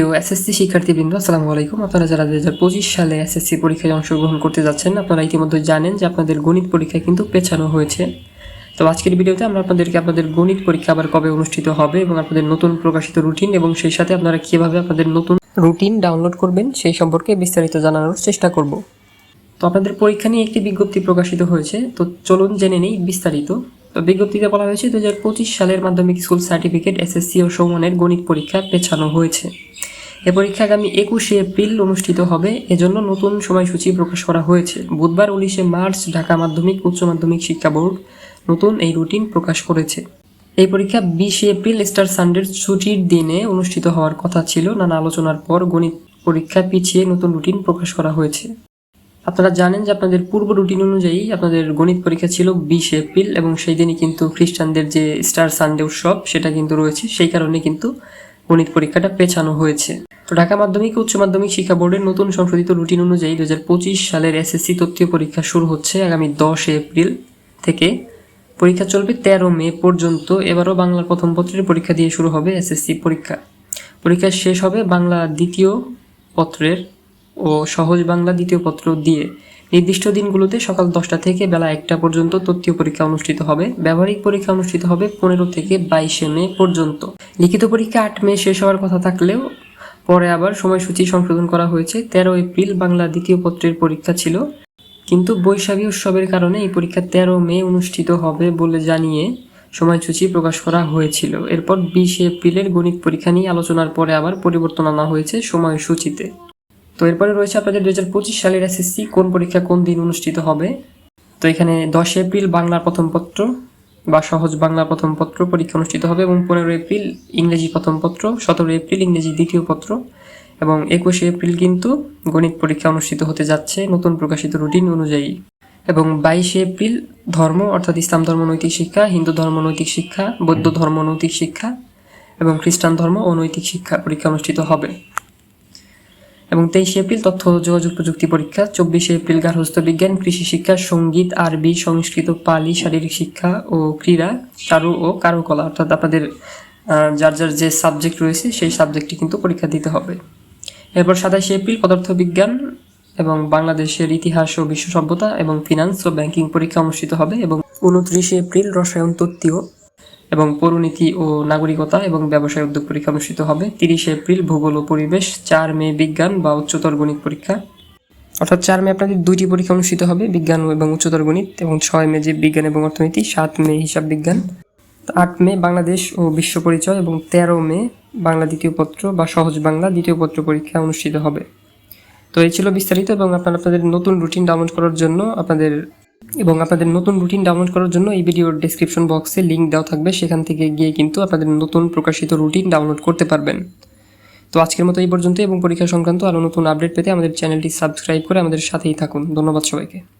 প্রিয় এসএসসি শিক্ষার্থীবৃন্দ আসসালামু আলাইকুম। আপনারা যারা দু হাজার পঁচিশ সালে এসএসসি পরীক্ষায় অংশগ্রহণ করতে যাচ্ছেন, আপনারা ইতিমধ্যে জানেন যে আপনাদের গণিত পরীক্ষা কিন্তু পেছানো হয়েছে। তো আজকের ভিডিওতে আমরা আপনাদেরকে আপনাদের গণিত পরীক্ষা আবার কবে অনুষ্ঠিত হবে এবং আপনাদের নতুন প্রকাশিত রুটিন এবং সেই সাথে আপনারা কীভাবে আপনাদের নতুন রুটিন ডাউনলোড করবেন সেই সম্পর্কে বিস্তারিত জানানোর চেষ্টা করব। তো আপনাদের পরীক্ষা নিয়ে একটি বিজ্ঞপ্তি প্রকাশিত হয়েছে, তো চলুন জেনে নেই বিস্তারিত। তো বিজ্ঞপ্তিতে বলা হয়েছে দু হাজার পঁচিশ সালের মাধ্যমিক স্কুল সার্টিফিকেট, এসএসসি ও সৌমানের গণিত পরীক্ষা পেছানো হয়েছে। এ পরীক্ষা আগামী একুশে এপ্রিল অনুষ্ঠিত হবে। এজন্য নতুন সময়সূচি প্রকাশ করা হয়েছে। বুধবার উনিশে মার্চ ঢাকা মাধ্যমিক, উচ্চ মাধ্যমিক শিক্ষা বোর্ড নতুন এই রুটিন প্রকাশ করেছে। এই পরীক্ষা বিশে এপ্রিল স্টার সানডের ছুটির দিনে অনুষ্ঠিত হওয়ার কথা ছিল। নানা আলোচনার পর গণিত পরীক্ষা পিছিয়ে নতুন রুটিন প্রকাশ করা হয়েছে। আপনারা জানেন যে আপনাদের পূর্ব রুটিন অনুযায়ী আপনাদের গণিত পরীক্ষা ছিল বিশে এপ্রিল এবং সেই দিনই কিন্তু খ্রিস্টানদের যে স্টার সানডে উৎসব সেটা কিন্তু রয়েছে। সেই কারণে কিন্তু গণিত পরীক্ষাটা পেছানো হয়েছে। তো ঢাকা মাধ্যমিক উচ্চ মাধ্যমিক শিক্ষা বোর্ডের নতুন সংশোধিত রুটিন অনুযায়ী দু হাজার পঁচিশ সালের এসএসসি তথ্য পরীক্ষা শুরু হচ্ছে আগামী দশ এপ্রিল থেকে। পরীক্ষা চলবে তেরো মে পর্যন্ত, এবারও বাংলার প্রথম পত্রের পরীক্ষা দিয়ে শুরু হবে এসএসসি পরীক্ষা। পরীক্ষা শেষ হবে বাংলা দ্বিতীয় পত্রের ও সহজ বাংলা দ্বিতীয় পত্র দিয়ে। নির্দিষ্ট দিনগুলোতে সকাল দশটা থেকে বেলা একটা পর্যন্ত তথ্য পরীক্ষা অনুষ্ঠিত হবে। ব্যবহারিক পরীক্ষা অনুষ্ঠিত হবে পনেরো থেকে বাইশে মে পর্যন্ত। লিখিত পরীক্ষা আট মে শেষ হওয়ার কথা থাকলেও পরে আবার সময়সূচি সংশোধন করা হয়েছে। তেরো এপ্রিল বাংলা দ্বিতীয় পত্রের পরীক্ষা ছিল। কিন্তু বৈশাখী উৎসবের কারণে এই পরীক্ষা তেরো মে অনুষ্ঠিত হবে বলে জানিয়ে সময়সূচি প্রকাশ করা হয়েছিল। এরপর বিশে এপ্রিলের গণিত পরীক্ষা নিয়ে আলোচনার পরে আবার পরিবর্তন আনা হয়েছে সময়সূচিতে। তো এরপরে রয়েছে আপনাদের দু হাজার পঁচিশ সালের এসএসসি, কোন পরীক্ষা কোন দিন অনুষ্ঠিত হবে? তো এখানে দশ এপ্রিল বাংলার প্রথম পত্র বা সহজ বাংলা প্রথম পত্র পরীক্ষা অনুষ্ঠিত হবে এবং পনেরো এপ্রিল ইংরেজি প্রথম পত্র সতেরো এপ্রিল ইংরেজি দ্বিতীয় পত্র এবং একুশে এপ্রিল কিন্তু গণিত পরীক্ষা অনুষ্ঠিত হতে যাচ্ছে নতুন প্রকাশিত রুটিন অনুযায়ী এবং বাইশে এপ্রিল ধর্ম, অর্থাৎ ইসলাম ধর্ম, নৈতিক শিক্ষা, হিন্দু ধর্ম, নৈতিক শিক্ষা, বৌদ্ধ ধর্ম, নৈতিক শিক্ষা এবং খ্রিস্টান ধর্ম ও নৈতিক শিক্ষা পরীক্ষা অনুষ্ঠিত হবে। এবং তেইশে এপ্রিল তথ্য যোগাযোগ প্রযুক্তি পরীক্ষা, চব্বিশে এপ্রিল গার্হস্থ বিজ্ঞান, কৃষি শিক্ষা, সংগীত, আরবি, সংস্কৃত, পালি, শারীরিক শিক্ষা ও ক্রীড়া চারু ও কারুকলা। অর্থাৎ আপনাদের যার যার যে সাবজেক্ট রয়েছে, সেই সাবজেক্টটি কিন্তু পরীক্ষা দিতে হবে। এরপর সাতাশে এপ্রিল পদার্থবিজ্ঞান এবং বাংলাদেশের ইতিহাস ও বিশ্ব সভ্যতা এবং ফিনান্স ও ব্যাংকিং পরীক্ষা অনুষ্ঠিত হবে এবং উনত্রিশে এপ্রিল রসায়ন তত্ত্বীয় এবং পৌরনীতি ও নাগরিকতা এবং ব্যবসায় উদ্যোগ পরীক্ষা অনুষ্ঠিত হবে তিরিশে এপ্রিল, ভূগোল ও পরিবেশ, চার মে বিজ্ঞান বা উচ্চতর গণিত পরীক্ষা। অর্থাৎ চার মে আপনাদের দুইটি পরীক্ষা অনুষ্ঠিত হবে, বিজ্ঞান এবং উচ্চতর গণিত, এবং ছয় মে জীব বিজ্ঞান এবং অর্থনীতি, সাত মে হিসাব বিজ্ঞান, আট মে বাংলাদেশ ও বিশ্ব পরিচয়, এবং তেরো মে বাংলা দ্বিতীয় পত্র বা সহজ বাংলা দ্বিতীয় পত্র পরীক্ষা অনুষ্ঠিত হবে। তো এই ছিল বিস্তারিত, এবং আপনারা আপনাদের নতুন রুটিন ডাউনলোড করার জন্য আপনাদের এবং আপনাদের নতুন রুটিন ডাউনলোড করার জন্য এই ভিডিওর ডিসক্রিপশন বক্সে লিঙ্ক দেওয়া থাকবে। সেখান থেকে গিয়ে কিন্তু আপনাদের নতুন প্রকাশিত রুটিন ডাউনলোড করতে পারবেন। তো আজকের মতো এই পর্যন্ত এবং পরীক্ষা সংক্রান্ত আরও নতুন আপডেট পেতে আমাদের চ্যানেলটি সাবস্ক্রাইব করে আমাদের সাথেই থাকুন। ধন্যবাদ সবাইকে।